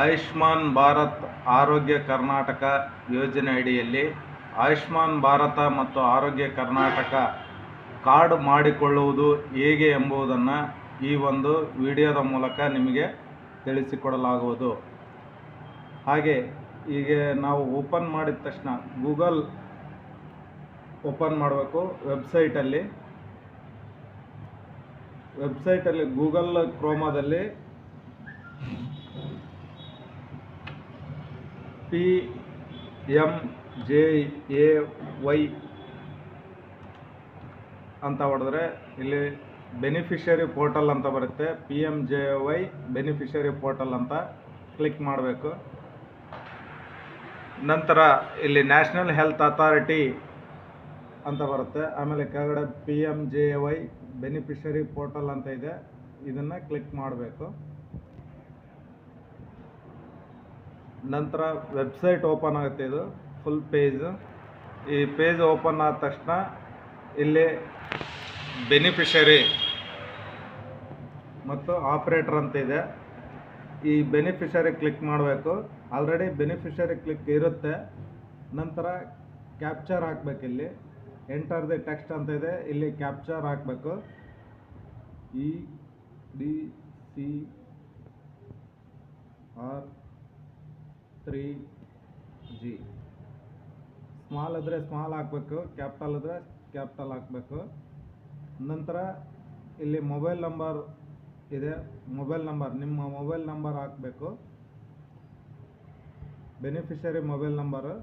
ಆಯುಷ್ಮಾನ್ ಭಾರತ್ ಆರೋಗ್ಯ ಕರ್ನಾಟಕ ಯೋಜನೆ ಅಡಿಯಲ್ಲಿ ಆಯುಷ್ಮಾನ್ ಭಾರತ ಮತ್ತು ಆರೋಗ್ಯ ಕರ್ನಾಟಕ ಕಾರ್ಡ್ ಮಾಡಿಕೊಳ್ಳುವುದು ಹೇಗೆ ಎಂಬುದನ್ನು ಈ ಒಂದು ವಿಡಿಯೋದ ಮೂಲಕ ನಿಮಗೆ ತಿಳಿಸಿಕೊಡಲಾಗುವುದು. ಹಾಗೆ ಈಗ ನಾವು ಓಪನ್ ಮಾಡಿದ ತಕ್ಷಣ ಗೂಗಲ್ ಓಪನ್ ಮಾಡಬೇಕು. ವೆಬ್ಸೈಟಲ್ಲಿ ವೆಬ್ಸೈಟಲ್ಲಿ ಗೂಗಲ್ ಕ್ರೋಮಾದಲ್ಲಿ ಪಿ ಅಂತ ಹೊಡೆದ್ರೆ ಇಲ್ಲಿ ಬೆನಿಫಿಷರಿ ಪೋರ್ಟಲ್ ಅಂತ ಬರುತ್ತೆ. P M J Y beneficiary portal ಅಂತ ಕ್ಲಿಕ್ ಮಾಡಬೇಕು. ನಂತರ ಇಲ್ಲಿ ನ್ಯಾಷನಲ್ ಹೆಲ್ತ್ ಅಥಾರಿಟಿ ಅಂತ ಬರುತ್ತೆ. ಆಮೇಲೆ ಕೆಳಗಡೆ P M J Y beneficiary portal ಅಂತ ಇದೆ. ಇದನ್ನು ಕ್ಲಿಕ್ ಮಾಡಬೇಕು. ನಂತರ ವೆಬ್ಸೈಟ್ ಓಪನ್ ಆಗುತ್ತೆ ಇದು ಫುಲ್ ಪೇಜ್ ಈ ಪೇಜ್ ಓಪನ್ ಆದ ತಕ್ಷಣ ಇಲ್ಲಿ ಬೆನಿಫಿಷರಿ ಮತ್ತು ಆಪ್ರೇಟರ್ ಅಂತ ಇದೆ. ಈ ಬೆನಿಫಿಷರಿ ಕ್ಲಿಕ್ ಮಾಡಬೇಕು. ಆಲ್ರೆಡಿ ಬೆನಿಫಿಷರಿ ಕ್ಲಿಕ್ ಇರುತ್ತೆ. ನಂತರ ಕ್ಯಾಪ್ಚರ್ ಹಾಕ್ಬೇಕು ಇಲ್ಲಿ. ಎಂಟರ್ ದಿ ಟೆಕ್ಸ್ಟ್ ಅಂತ ಇದೆ. ಇಲ್ಲಿ ಕ್ಯಾಪ್ಚರ್ ಹಾಕಬೇಕು. E D C R three G small ಆದರೆ ಸ್ಮಾಲ್ ಹಾಕಬೇಕು ಕ್ಯಾಪಿಟಲ್ ಆದರೆ ಕ್ಯಾಪಿಟಲ್ ಹಾಕಬೇಕು ನಂತರ ಇಲ್ಲಿ ಮೊಬೈಲ್ ನಂಬರ್ ಇದೆ. ಮೊಬೈಲ್ ನಂಬರ್ ನಿಮ್ಮ ಮೊಬೈಲ್ ನಂಬರ್ ಹಾಕಬೇಕು. Beneficiary mobile number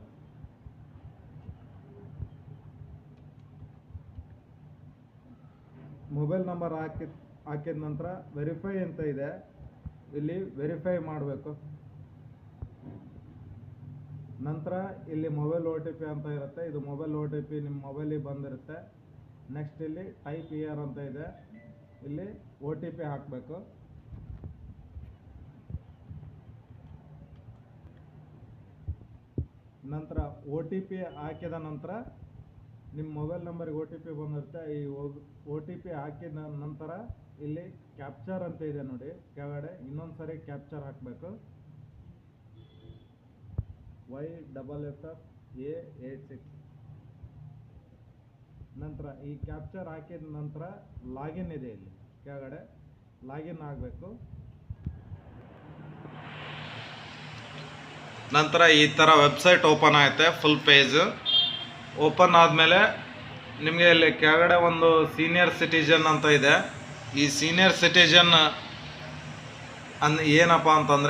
mobile number ಹಾಕಿದ ಹಾಕಿದ ನಂತರ ವೆರಿಫೈ ಅಂತ ಇದೆ. ಇಲ್ಲಿ ವೆರಿಫೈ ಮಾಡಬೇಕು. ನಂತರ ಇಲ್ಲಿ ಮೊಬೈಲ್ ಓ ಟಿ ಪಿ ಅಂತ ಇರುತ್ತೆ. ಇದು ಮೊಬೈಲ್ ಓ ಟಿ ಪಿ ನಿಮ್ಮ ಮೊಬೈಲಿಗೆ ಬಂದಿರುತ್ತೆ. ನೆಕ್ಸ್ಟ್ ಇಲ್ಲಿ ಟೈಪ್ ಇಯರ್ ಅಂತ ಇದೆ. ಇಲ್ಲಿ ಓ ಟಿ ಪಿ ಹಾಕಬೇಕು. ನಂತರ ಓ ಟಿ ಪಿ ಹಾಕಿದ ನಂತರ ನಿಮ್ಮ ಮೊಬೈಲ್ ನಂಬರ್ಗೆ ಓ ಟಿ ಪಿ ಬಂದಿರುತ್ತೆ. ಈ ಓ ಟಿ ಪಿ ಹಾಕಿದ ನಂತರ ಇಲ್ಲಿ ಕ್ಯಾಪ್ಚರ್ ಅಂತ ಇದೆ ನೋಡಿ. ಕೆಳಗಡೆ ಇನ್ನೊಂದು ಸಾರಿ ಕ್ಯಾಪ್ಚರ್ ಹಾಕಬೇಕು. Y double F F A eight six ನಂತರ ಈ ಕ್ಯಾಪ್ಚರ್ ಹಾಕಿದ ನಂತರ ಲಾಗಿನ್ ಇದೆ ಇಲ್ಲಿ. ಕೆಳಗಡೆ ಲಾಗಿನ್ ಆಗಬೇಕು. ನಂತರ ಈ ಥರ ವೆಬ್ಸೈಟ್ ಓಪನ್ ಆಯಿತೆ ಫುಲ್ ಪೇಜ್ ಓಪನ್ ಆದಮೇಲೆ ನಿಮಗೆ ಇಲ್ಲಿ ಕೆಳಗಡೆ ಒಂದು ಸೀನಿಯರ್ ಸಿಟಿಜನ್ ಅಂತ ಇದೆ. ಈ ಸೀನಿಯರ್ ಸಿಟಿಜನ್ ಅನ್ ಏನಪ್ಪ ಅಂತಂದರೆ